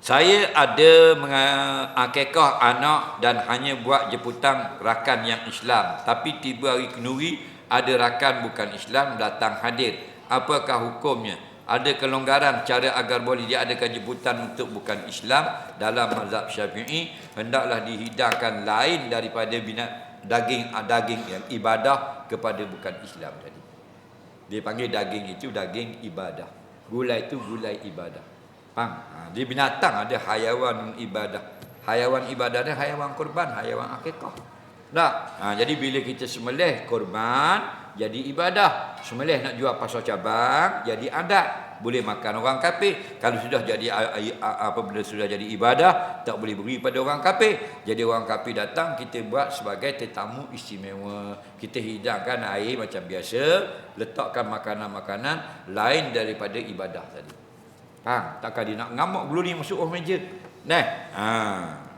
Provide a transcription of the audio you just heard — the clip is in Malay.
Saya ada mengakekah anak dan hanya buat jemputan rakan yang Islam. Tapi tiba hari kenduri ada rakan bukan Islam datang hadir. Apakah hukumnya? Ada kelonggaran cara agar boleh diadakan jemputan untuk bukan Islam dalam mazhab Syafi'i hendaklah dihidangkan lain daripada binat daging daging yang ibadah kepada bukan Islam tadi. Dia panggil daging itu daging ibadah. Gulai itu gulai ibadah. Faham? Ha, di binatang ada hayawan ibadah. Hayawan ibadah ni hayawan korban, hayawan akikah. Tak? Ha, jadi bila kita sembelih korban, jadi ibadah. Sembelih nak jual pasal cabang, jadi adat. Boleh makan orang kafir. Kalau sudah jadi apa benda sudah jadi ibadah, tak boleh beri pada orang kafir. Jadi orang kafir datang, kita buat sebagai tetamu istimewa. Kita hidangkan air macam biasa, letakkan makanan-makanan lain daripada ibadah tadi. Ha, takkan dia nak ngamuk ni masuk orang meja. Nah. Ha.